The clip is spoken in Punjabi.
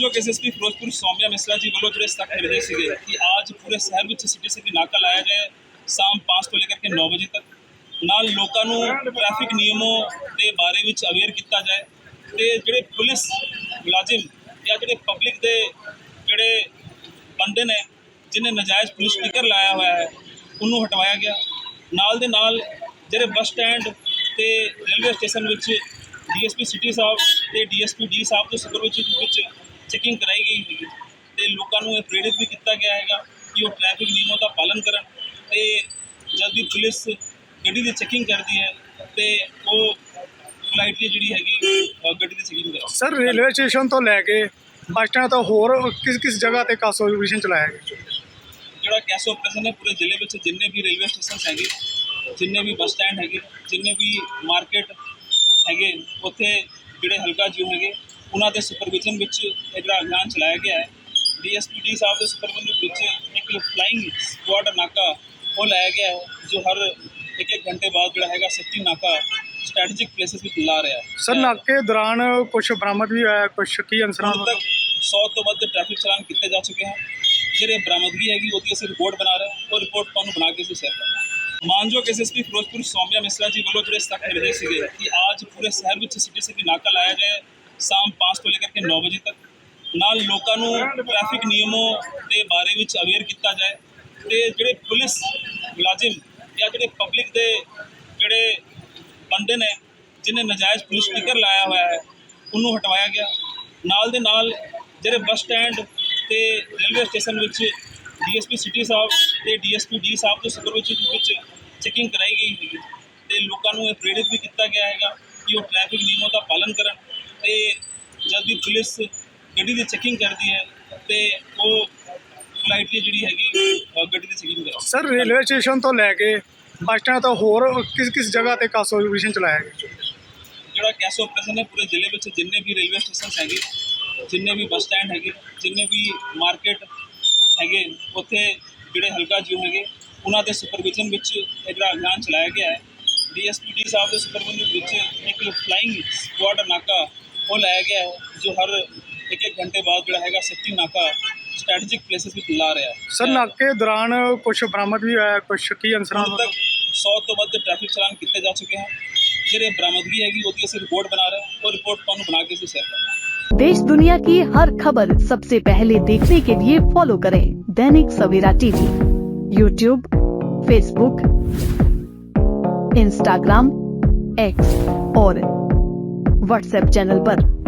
ਮਾਨਯੋਗ ਐਸਐਸਪੀ ਫਿਰੋਜ਼ਪੁਰ ਸੌਮਿਆ ਮਿਸਰਾ ਜੀ ਵੱਲੋਂ ਜਿਹੜੇ ਸਖਤ ਨਿਰਦੇਸ਼ ਸੀਗੇ ਕਿ ਅੱਜ ਪੂਰੇ ਸ਼ਹਿਰ ਵਿੱਚ ਸਿਟੀ ਸਿਟੀ ਨਾਕਾ ਲਾਇਆ ਜਾਏ ਸ਼ਾਮ 5 ਤੋਂ ਲੈ ਕੇ 9 ਵਜੇ ਤੱਕ। ਨਾਲ ਲੋਕਾਂ ਨੂੰ ਟ੍ਰੈਫਿਕ ਨਿਯਮੋਂ ਦੇ ਬਾਰੇ ਵਿੱਚ ਅਵੇਅਰ ਕੀਤਾ ਜਾਏ ਤੇ ਜਿਹੜੇ ਪੁਲਿਸ ਮੁਲਾਜ਼ਮ ਜਾਂ ਜਿਹੜੇ ਪਬਲਿਕ ਦੇ ਜਿਹੜੇ ਬੰਦੇ ਨੇ, ਜਿਨੇ ਨਜਾਇਜ਼ ਪੁਲਿਸ ਸਪੀਕਰ ਲਾਇਆ ਹੋਇਆ ਹੈ, ਉਹਨੂੰ ਹਟਵਾਇਆ ਗਿਆ। ਨਾਲ ਦੇ ਨਾਲ ਜਿਹੜੇ ਬੱਸ ਸਟੈਂਡ ਤੇ ਰੇਲਵੇ ਸਟੇਸ਼ਨ ਵਿੱਚ ਡੀਐਸਪੀ ਸਿਟੀ ਸਾਹਿਬ ਤੇ ਡੀਐਸਪੀ ਡੀ ਸਾਹਿਬ ਦੇ ਸੁਪਰਵਿਜ਼ਨ ਵਿੱਚ ਚੈਕਿੰਗ ਕਰਾਈ ਗਈ ਹੈਗੀ ਤੇ ਲੋਕਾਂ ਨੂੰ ਇਹ ਪ੍ਰੇਰਿਤ ਵੀ ਕੀਤਾ ਗਿਆ ਹੈਗਾ ਕਿ ਉਹ ਟ੍ਰੈਫਿਕ ਨਿਯਮਾਂ ਦਾ ਪਾਲਨ ਕਰਨ। ਤੇ ਜਦ ਵੀ ਪੁਲਿਸ ਗੱਡੀ ਦੀ ਚੈਕਿੰਗ ਕਰਦੀ ਹੈ ਤੇ ਉਹ ਪੋਲਾਈਟਲੀ ਜਿਹੜੀ ਹੈਗੀ ਗੱਡੀ ਦੀ ਚੈਕਿੰਗ ਕਰੇ ਸਰ ਰੇਲਵੇ ਸਟੇਸ਼ਨ ਤੋਂ ਲੈ ਕੇ ਬੱਸ ਸਟੈਂਡ ਤੋਂ ਹੋਰ ਕਿਸ ਕਿਸ ਜਗ੍ਹਾ ਤੇ ਕਾਸੋ ਆਪਰੇਸ਼ਨ ਚਲਾਇਆ ਗਿਆ? ਜਿਹੜਾ ਕੈਸ ਆਪਰੇਸ਼ਨ ਹੈ ਪੂਰੇ ਜ਼ਿਲ੍ਹੇ ਵਿੱਚ ਜਿੰਨੇ ਵੀ ਰੇਲਵੇ ਸਟੇਸ਼ਨ ਹੈਗੇ ਜਿੰਨੇ ਵੀ ਬੱਸ ਸਟੈਂਡ ਹੈਗੇ ਜਿੰਨੇ ਵੀ ਮਾਰਕੀਟ ਹੈਗੇ ਉੱਥੇ ਜਿਹੜੇ ਹਲਕਾ ਜਿਉ ਹੈਗੇ ਉਹਨਾਂ ਦੇ ਸੁਪਰਵਿਜ਼ਨ ਵਿੱਚ ਇਹ ਜਿਹੜਾ ਅਭਿਆਨ ਚਲਾਇਆ ਗਿਆ ਹੈ। ਡੀਐਸਪੀ ਡੀ ਸਾਹਿਬ ਦੇ ਸੁਪਰਵਿਜ਼ਨ ਵਿੱਚ ਇੱਕ ਫਲਾਈਂਗ ਸਕੁਆਡ ਨਾਕਾ ਉਹ ਲਾਇਆ ਗਿਆ ਹੈ ਜੋ ਹਰ ਇੱਕ ਇੱਕ ਘੰਟੇ ਬਾਅਦ ਜਿਹੜਾ ਹੈਗਾ ਸੇਫਟੀ ਨਾਕਾ ਸਟ੍ਰੈਟੇਜਿਕ ਪਲੇਸਿਸ ਵਿੱਚ ਲਾ ਰਿਹਾ ਹੈ। ਸਰ ਨਾਕੇ ਦੌਰਾਨ ਕੁਝ ਬਰਾਮਦ ਵੀ ਹੋਇਆ ਕੁਝ ਸ਼ੱਕੀ ਅਨਸਰਾਂ ਹੁਣ ਵੱਲੋਂ ਤੱਕ 100 ਤੋਂ ਵੱਧ ਟ੍ਰੈਫਿਕ ਚਲਾਨ ਕੀਤੇ ਜਾ ਚੁੱਕੇ ਹਨ। ਜਿਹੜੇ ਬਰਾਮਦਗੀ ਹੈਗੀ ਉਹਦੀ ਅਸੀਂ ਰਿਪੋਰਟ ਬਣਾ ਰਹੇ ਹਾਂ। ਉਹ ਰਿਪੋਰਟ ਤੁਹਾਨੂੰ ਬਣਾ ਕੇ ਅਸੀਂ ਸ਼ੇਅਰ ਕਰਾਂਗੇ ਮਾਨਯੋਗ ਐਸਐਸਪੀ ਫਿਰੋਜ਼ਪੁਰ ਸੌਮਿਆ ਮਿਸਰਾ ਜੀ ਵੱਲੋਂ ਜਿਹੜੇ ਸਖਤ ਨਿਰਦੇਸ਼ ਸੀਗੇ ਕਿ ਅੱਜ ਪੂਰੇ ਸ਼ਹਿਰ ਵਿੱਚ ਸਿਟੀ ਸਿਟੀ ਨਾਕਾ ਲਾਇਆ ਜਾਏ ਸ਼ਾਮ 5 ਤੋਂ ਲੈ ਕੇ 9 ਵਜੇ ਤੱਕ। ਨਾਲ ਲੋਕਾਂ ਨੂੰ ਟ੍ਰੈਫਿਕ ਨਿਯਮੋ ਦੇ ਬਾਰੇ ਵਿੱਚ ਅਵੇਅਰ ਕੀਤਾ ਜਾਏ ਤੇ ਜਿਹੜੇ ਪੁਲਿਸ ਮੁਲਾਜ਼ਮ ਜਾਂ ਜਿਹੜੇ ਪਬਲਿਕ ਦੇ ਜਿਹੜੇ ਬੰਦੇ ਨੇ ਜਿਨੇ ਨਜਾਇਜ਼ ਪੁਲਿਸ ਸਟicker ਲਾਇਆ ਹੋਇਆ ਹੈ, ਉਹਨੂੰ ਹਟਵਾਇਆ ਗਿਆ। ਨਾਲ ਦੇ ਨਾਲ ਜਿਹੜੇ ਬੱਸ ਸਟੈਂਡ ਤੇ ਰੇਲਵੇ ਸਟੇਸ਼ਨ ਵਿੱਚ ਡੀਐਸਪੀ ਸਿਟੀ ਸਾਹਿਬ ਤੇ ਡੀਐਸਪੀ ਡੀ ਸਾਹਿਬ ਦੇ ਸੁਪਰਵਿਜ਼ਨ ਵਿੱਚ ਚੈਕਿੰਗ ਕਰਾਈ ਗਈ ਹੈਗੀ ਤੇ ਲੋਕਾਂ ਨੂੰ ਇਹ ਪ੍ਰੇਰਿਤ ਵੀ ਕੀਤਾ ਗਿਆ ਹੈਗਾ ਕਿ ਉਹ ਟ੍ਰੈਫਿਕ ਨਿਯਮਾਂ ਦਾ ਪਾਲਣ ਕਰਨ। ਤੇ ਜਦ ਵੀ ਪੁਲਿਸ ਗੱਡੀ ਦੀ ਚੈਕਿੰਗ ਕਰਦੀ ਹੈ ਤੇ ਉਹ ਪੋਲਾਈਟਲੀ ਜਿਹੜੀ ਹੈਗੀ ਅ, ਗੱਡੀ ਦੀ ਚੈਕਿੰਗ ਕਰੇ ਸਰ ਰੇਲਵੇ ਸਟੇਸ਼ਨ ਤੋਂ ਲੈ ਕੇ ਬੱਸ ਸਟੈਂਡ ਤੋਂ ਹੋਰ ਕਿਸ ਕਿਸ ਜਗ੍ਹਾ ਤੇ ਕਾਸੋ ਆਪਰੇਸ਼ਨ ਚਲਾਇਆ ਗਿਆ? ਜਿਹੜਾ ਕੈਸ ਆਪਰੇਸ਼ਨ ਹੈ ਪੂਰੇ ਜ਼ਿਲ੍ਹੇ ਵਿੱਚ ਜਿੰਨੇ ਵੀ ਰੇਲਵੇ ਸਟੇਸ਼ਨ ਹੈਗੇ ਜਿੰਨੇ ਵੀ ਬੱਸ ਸਟੈਂਡ ਹੈਗੇ ਜਿੰਨੇ ਵੀ ਮਾਰਕੀਟ ਹੈਗੇ ਉੱਥੇ ਜਿਹੜੇ ਹਲਕਾ ਜਿਉ ਹੈਗੇ ਉਹਨਾਂ ਦੇ ਸੁਪਰਵਿਜ਼ਨ ਵਿੱਚ ਇਹ ਜਿਹੜਾ ਅਭਿਆਨ ਚਲਾਇਆ ਗਿਆ ਹੈ। ਡੀਐਸਪੀ ਡੀ ਸਾਹਿਬ ਦੇ ਸੁਪਰਵਿਜ਼ਨ ਵਿੱਚ ਇੱਕ ਫਲਾਈਂਗ ਸਕੁਆਡ ਨਾਕਾ ਉਹ ਲਾਇਆ ਗਿਆ ਹੈ ਜੋ ਹਰ ਇੱਕ ਇੱਕ ਘੰਟੇ ਬਾਅਦ ਜਿਹੜਾ ਹੈਗਾ ਸੇਫਟੀ ਨਾਕਾ ਸਟ੍ਰੈਟੇਜਿਕ ਪਲੇਸਿਸ ਵਿੱਚ ਲਾ ਰਿਹਾ ਹੈ ਸਰ ਨਾਕੇ ਦੌਰਾਨ ਕੁਝ ਬਰਾਮਦ ਵੀ ਹੋਇਆ ਕੁਝ ਸ਼ੱਕੀ ਅਨਸਰਾਂ ਹੁਣ ਵੱਲੋਂ ਤੱਕ 100 ਤੋਂ ਵੱਧ ਟ੍ਰੈਫਿਕ ਚਲਾਨ ਕੀਤੇ ਜਾ ਚੁੱਕੇ ਹਨ ਜਿਹੜੇ ਬਰਾਮਦਗੀ ਹੈਗੀ ਉਹਦੀ ਅਸੀਂ ਰਿਪੋਰਟ ਬਣਾ ਰਹੇ ਹਾਂ ਉਹ ਰਿਪੋਰਟ ਤੁਹਾਨੂੰ ਬਣਾ ਕੇ ਅਸੀਂ ਸ਼ੇਅਰ ਕਰਾਂਗੇ देश दुनिया की हर खबर सबसे पहले देखने के लिए फॉलो करें Dainik Savera TV YouTube Facebook Instagram X और व्हाट्सएप चैनल पर।